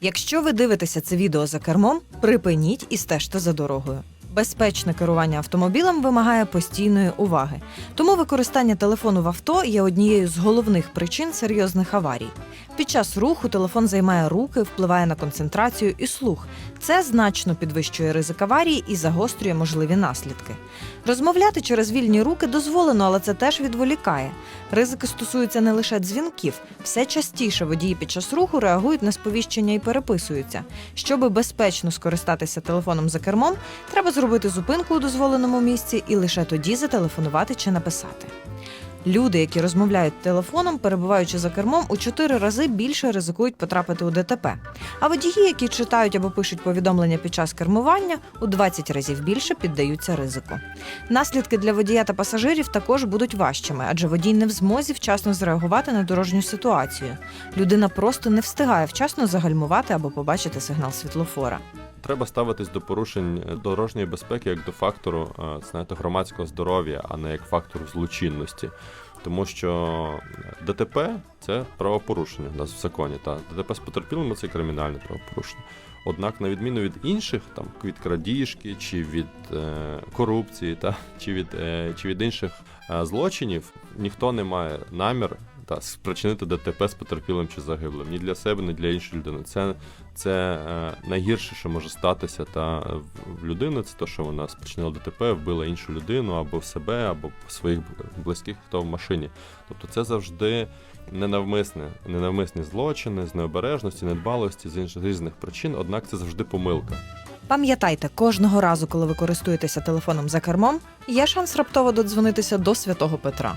Якщо ви дивитеся це відео за кермом, припиніть і стежте за дорогою. Безпечне керування автомобілем вимагає постійної уваги. Тому використання телефону в авто є однією з головних причин серйозних аварій. Під час руху телефон займає руки, впливає на концентрацію і слух. Це значно підвищує ризик аварії і загострює можливі наслідки. Розмовляти через вільні руки дозволено, але це теж відволікає. Ризики стосуються не лише дзвінків. Все частіше водії під час руху реагують на сповіщення і переписуються. Щоби безпечно скористатися телефоном за кермом, треба зробити зупинку у дозволеному місці і лише тоді зателефонувати чи написати. Люди, які розмовляють телефоном, перебуваючи за кермом, у чотири рази більше ризикують потрапити у ДТП. А водії, які читають або пишуть повідомлення під час кермування, у 20 разів більше піддаються ризику. Наслідки для водія та пасажирів також будуть важчими, адже водій не в змозі вчасно зреагувати на дорожню ситуацію. Людина просто не встигає вчасно загальмувати або побачити сигнал світлофора. Треба ставитись до порушень е, дорожньої безпеки як до фактору е, знаєте, громадського здоров'я, а не як фактору злочинності. Тому що ДТП це правопорушення у нас в законі. Та ДТП з потерпілими це кримінальне правопорушення. Однак, на відміну від інших, там від крадіжки чи від е, корупції, та чи від е, чи від інших е, злочинів, ніхто не має намір та спричинити ДТП з потерпілим чи загиблим ні для себе, ні для іншої людини. Це це е, найгірше, що може статися та в- людини, це те, що вона спричинила ДТП, вбила іншу людину або в себе, або своїх близьких, хто в машині. Тобто це завжди ненавмисне, ненавмисні злочини з необережності, недбалості, з інших різних причин, однак це завжди помилка. Пам'ятайте, кожного разу, коли ви користуєтеся телефоном за кермом, є шанс раптово додзвонитися до святого Петра.